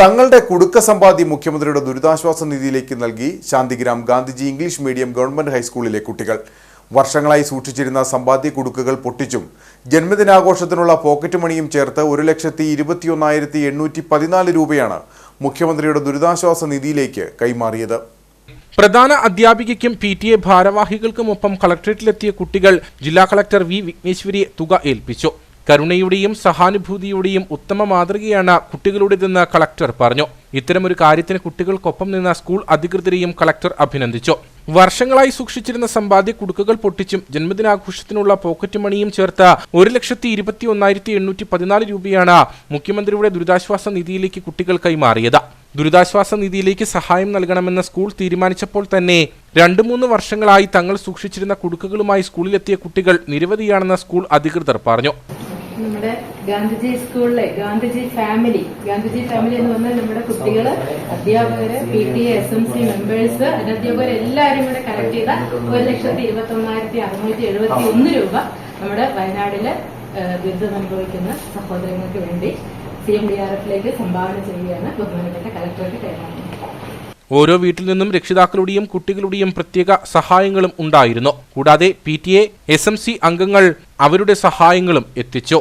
തങ്ങളുടെ കുടുക്ക സമ്പാദ്യം മുഖ്യമന്ത്രിയുടെ ദുരിതാശ്വാസ നിധിയിലേക്ക് നൽകി Shantigram Gandhiji English medium government ഹൈസ്കൂളിലെ കുട്ടികൾ. വർഷങ്ങളായി സൂക്ഷിച്ചിരുന്ന സമ്പാദ്യ കുടുക്കുകൾ പൊട്ടിച്ചും ജന്മദിനാഘോഷത്തിനുള്ള പോക്കറ്റ് മണിയും ചേർത്ത് ഒരു ലക്ഷത്തി ഇരുപത്തിയൊന്നായിരത്തി എണ്ണൂറ്റി പതിനാല് രൂപയാണ് മുഖ്യമന്ത്രിയുടെ ദുരിതാശ്വാസ നിധിയിലേക്ക് കൈമാറിയത്. പ്രധാന അധ്യാപികയ്ക്കും പി ടി എ ഭാരവാഹികൾക്കുമൊപ്പം കളക്ടറേറ്റിലെത്തിയ കുട്ടികൾ ജില്ലാ കളക്ടർ വി വിഘ്നേശ്വരിയെ തുക ഏൽപ്പിച്ചു. കരുണയുടെയും സഹാനുഭൂതിയുടെയും ഉത്തമ മാതൃകയാണ് കുട്ടികളുടേതെന്ന് കളക്ടർ പറഞ്ഞു. ഇത്തരമൊരു കാര്യത്തിന് കുട്ടികൾക്കൊപ്പം നിന്ന സ്കൂൾ അധികൃതരെയും കളക്ടർ അഭിനന്ദിച്ചു. വർഷങ്ങളായി സൂക്ഷിച്ചിരുന്ന സമ്പാദ്യ കുടുക്കുകൾ പൊട്ടിച്ചും ജന്മദിനാഘോഷത്തിനുള്ള പോക്കറ്റ് മണിയും ചേർത്ത ഒരു ലക്ഷത്തി ഇരുപത്തി ഒന്നായിരത്തി എണ്ണൂറ്റി പതിനാല് രൂപയാണ് മുഖ്യമന്ത്രിയുടെ ദുരിതാശ്വാസ നിധിയിലേക്ക് കുട്ടികൾ കൈമാറിയത്. ദുരിതാശ്വാസ നിധിയിലേക്ക് സഹായം നൽകണമെന്ന സ്കൂൾ തീരുമാനിച്ചപ്പോൾ തന്നെ രണ്ടു മൂന്ന് വർഷങ്ങളായി തങ്ങൾ സൂക്ഷിച്ചിരുന്ന കുടുക്കുകളുമായി സ്കൂളിലെത്തിയ കുട്ടികൾ നിരവധിയാണെന്ന് സ്കൂൾ അധികൃതർ പറഞ്ഞു. നമ്മുടെ ഗാന്ധിജി സ്കൂളിലെ ഗാന്ധിജി ഫാമിലി ഗാന്ധിജി ഫാമിലി എന്ന് പറഞ്ഞാൽ നമ്മുടെ കുട്ടികൾ അധ്യാപകര് P T S M C members അനധ്യാപകർ എല്ലാവരും കൂടെ കളക്ട് ചെയ്ത ഒരു ലക്ഷത്തി ഇരുപത്തി ഒന്നായിരത്തി അറുന്നൂറ്റി എഴുപത്തി ഒന്ന് രൂപ നമ്മുടെ വയനാടിൽ ദുരിതം അനുഭവിക്കുന്ന സഹോദരങ്ങൾക്ക് വേണ്ടി സി എം ഡി ആർ എഫിലേക്ക് സംഭാവന ചെയ്യുകയാണ് ബഹുമാനപ്പെട്ട കളക്ടർക്ക് കൈമാറുന്നത്. ഓരോ വീട്ടിൽ നിന്നും രക്ഷിതാക്കളുടെയും കുട്ടികളുടെയും പ്രത്യേക സഹായങ്ങളും ഉണ്ടായിരുന്നു. കൂടാതെ P T A S M C അംഗങ്ങൾ അവരുടെ സഹായങ്ങളും എത്തിച്ചു.